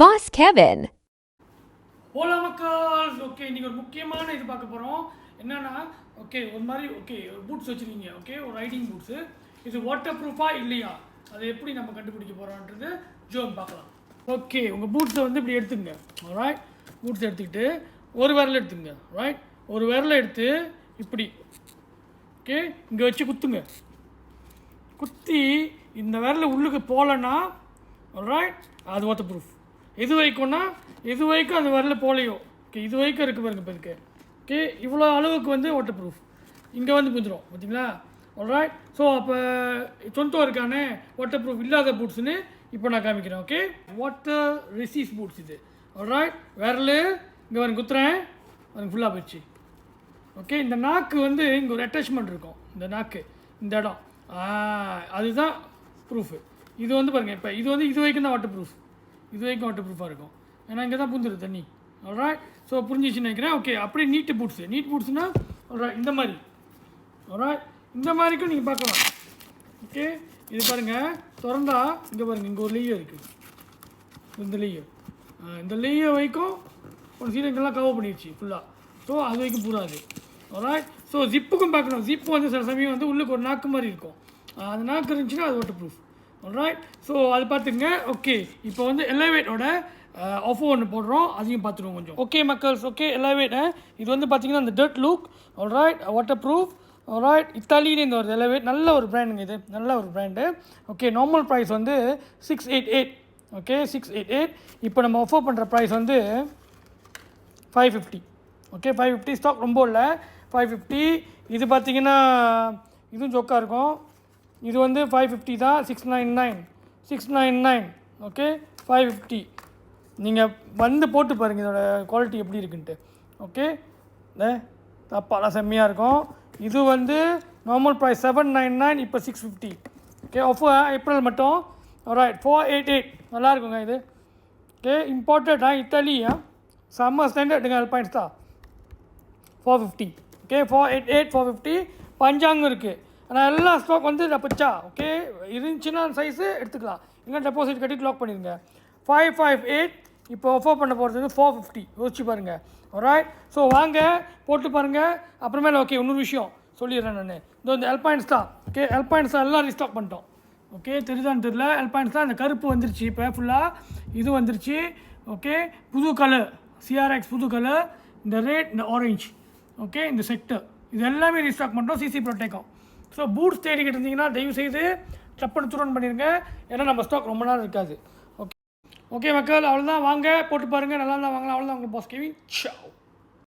Pass Kevin Ola மக்கள். Okay இன்றைக்கி ஒரு முக்கியமான இது பார்க்க போகிறோம் என்னென்னா ஓகே ஒரு மாதிரி ஓகே ஒரு பூட்ஸ் வச்சுருக்கீங்க ஓகே ஒரு ரைடிங் பூட்ஸு இது வாட்டர் ப்ரூஃபாக இல்லையா? அதை எப்படி நம்ம கண்டுபிடிக்க போகிறோன்றது ஜோம் பார்க்கலாம். ஓகே உங்கள் பூட்ஸை வந்து இப்படி எடுத்துங்க ரைட் பூட்ஸ் எடுத்துக்கிட்டு ஒரு விரல் எடுத்துங்க ரைட் ஒரு விரலை எடுத்து இப்படி ஓகே இங்கே வச்சு குத்துங்க. குத்தி இந்த விரல் உள்ளுக்கு போகலன்னா ரைட் அது வாட்டர் ப்ரூஃப் எது வரைக்கும்னா இது வரைக்கும் அந்த வரல போலையோ ஓகே இது வரைக்கும் இருக்குது பாருங்க இப்போ இருக்கு ஓகே இவ்வளோ அளவுக்கு வந்து வாட்டர் ப்ரூஃப் இங்கே வந்து புரிஞ்சிடும் பார்த்தீங்களா ரைட் ஸோ அப்போ சொந்தம் இருக்கானே வாட்டர் ப்ரூஃப் இல்லாத பூட்ஸ்னு இப்போ நான் காமிக்கிறேன் ஓகே? வாட்டர் ரெசிஸ் பூட்ஸ் இது. ரைட் விரல் இங்கே வரேன் குத்துறேன். வரேன் ஃபுல்லாக போயிடுச்சு. ஓகே இந்த நாக்கு வந்து இங்கே ஒரு அட்டாச்மெண்ட் இருக்கும் இந்த நாக்கு இந்த இடம். அதுதான் ப்ரூஃபு இது வந்து பாருங்கள் இப்போ இது வந்து இது வரைக்கும் தான் வாட்டர் ப்ரூஃப் இது வரைக்கும் வாட்டர் ப்ரூஃபாக இருக்கும். ஏன்னா இங்கே தான் புந்துரு தண்ணி. ஆல்ராய் ஸோ புரிஞ்சிச்சுன்னு நினைக்கிறேன். ஓகே அப்படியே நீட்டு பூட்ஸு நீட் பூட்ஸ்னால் alright இந்த மாதிரி. Alright இந்த மாதிரிக்கும் நீங்கள் பார்க்கலாம். ஓகே இது பாருங்கள் திறந்தா இங்கே பாருங்கள் இங்கே ஒரு லேயர் இருக்குது இந்த லேயர் இந்த லேயர் வரைக்கும் ஒரு சீரங்கெல்லாம் கவர் பண்ணிடுச்சு ஃபுல்லாக ஸோ அது வரைக்கும் பூராது. Alright ஸோ ஜிப்புக்கும் பார்க்கணும் ஜிப்பு வந்து சில சமயம் வந்து உள்ளுக்கு ஒரு நாக்கு மாதிரி இருக்கும். அது அந்த நாக்கு இருந்துச்சுன்னா அது வாட்டர் ப்ரூஃப் ரைட் ஸோ அது பார்த்துங்க ஓகே இப்போ வந்து எலவேட்டோட ஆஃபோ ஒன்று போடுறோம். அதையும் பார்த்துருவோம் கொஞ்சம். ஓகே மக்கள்ஸ் ஓகே எலவேட்டை இது வந்து பார்த்தீங்கன்னா அந்த dirt look right waterproof right இத்தாலியிலே இந்த ஒரு எலவேட் நல்ல ஒரு ப்ராண்டுங்க இது. நல்ல ஒரு ப்ராண்டு ஓகே நார்மல் ப்ரைஸ் வந்து six eight eight okay six eight eight இப்போ நம்ம ஆஃபர் பண்ணுற ப்ரைஸ் வந்து five fifty okay five fifty stock ரொம்ப இல்லை. ஃபைவ் ஃபிஃப்டி இது பார்த்தீங்கன்னா இதுவும் ஜோக்காக இருக்கும். இது வந்து ஃபைவ் ஃபிஃப்டி தான் six nine nine six nine nine okay five fifty நீங்கள் வந்து போட்டு பாருங்கள் இதோட குவாலிட்டி எப்படி இருக்குன்ட்டு ஓகே தப்பாலாம் செம்மையாக இருக்கும். இது வந்து normal price seven nine nine இப்போ six fifty okay offer April மட்டும். ரைட் ஃபோர் எயிட் எயிட் நல்லா இருக்குங்க இது. ஓகே இம்பார்ட்டடா இத்தாலியா செம்ம ஸ்டாண்டர்டுங்க பாயிண்ட்ஸ் தான். Four fifty okay four eight eight four fifty பஞ்சாங்கும் இருக்குது ஆனால் எல்லா ஸ்டாக் வந்து டப்பச்சா ஓகே இருந்துச்சுன்னா சைஸு எடுத்துக்கலாம். இல்லை டெபாசிட் கட்டி லாக் பண்ணிடுங்க ஃபைவ் ஃபைவ் எயிட் இப்போ ஆஃபர் பண்ண போகிறது வந்து ஃபோர் ஃபிஃப்டி யோசிச்சு பாருங்கள் ரைட் ஸோ வாங்க. போட்டு பாருங்கள் அப்புறமேல ஓகே இன்னொரு விஷயம் சொல்லிடுறேன் நான். இதோ இந்த எல்பாயின்ஸ் தான். ஓகே எல்பாயின்ஸ் எல்லாம் ரீஸ்டாக் பண்ணிட்டோம். ஓகே தெரியுதான்னு தெரியல. எல்பாயின்ஸ் தான் இந்த கருப்பு வந்துருச்சு. இப்போ ஃபுல்லாக இது வந்துருச்சு. ஓகே புது கலர் சிஆர்எக்ஸ் புது கலர் இந்த ரேட் இந்த ஆரஞ்சு ஓகே இந்த செக்டர் இது எல்லாமே ரீஸ்டாக் பண்ணுறோம் சிசி ப்ரோட்டேக்கும் ஸோ பூட்ஸ் தேடிக்கிட்டு இருந்தீங்கன்னா தயவு செய்து டப்புன்னு துரன் பண்ணிடுங்க ஏன்னா நம்ம ஸ்டாக் ரொம்ப நாள் இருக்காது. ஓகே ஓகே மக்கள் அவ்வளோதான் வாங்க போட்டு பாருங்கள் நல்லா இருந்தால் வாங்கலாம். அவ்வளோதான் உங்களுக்கு பாஸ் கேவிங் சாவ்